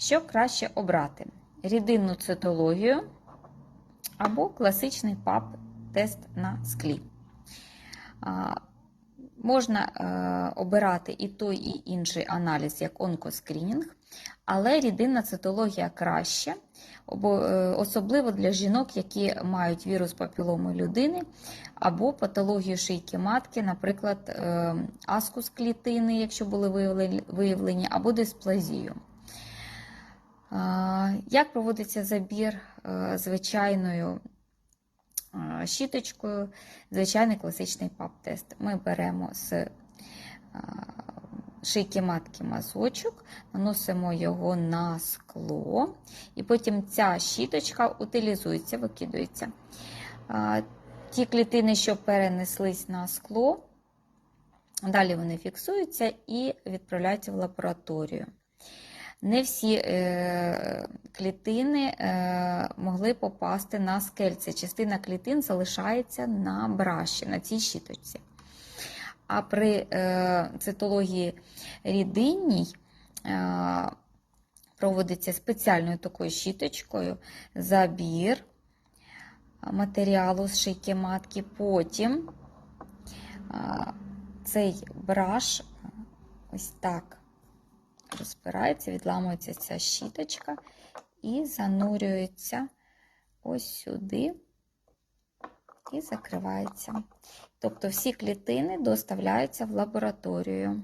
Що краще обрати? Рідинну цитологію або класичний ПАП-тест на склі. Можна е, обирати і той, і інший аналіз як онкоскрінінг, але рідинна цитологія краще, е, особливо для жінок, які мають вірус папіломи людини або патологію шийки матки, наприклад, е, аскус клітини, якщо були виявлені, виявлені, або дисплазію. Як проводиться забір е, звичайною щіточкою, звичайний класичний ПАП-тест? Ми беремо з шийки матки мазочок, наносимо його на скло, і потім ця щіточка утилізується, викидується. Ті клітини, що перенеслись на скло, далі вони фіксуються і відправляються в лабораторію. Не всі е, клітини е, могли попасти на скельце. Частина клітин залишається на браші, на цій щіточці. А при е, цитології рідинній е, проводиться спеціальною такою щіточкою забір матеріалу з шийки матки. Потім е, цей браш ось так розпирається, відламується ця щіточка і занурюється ось сюди і закривається. Тобто всі клітини доставляються в лабораторію.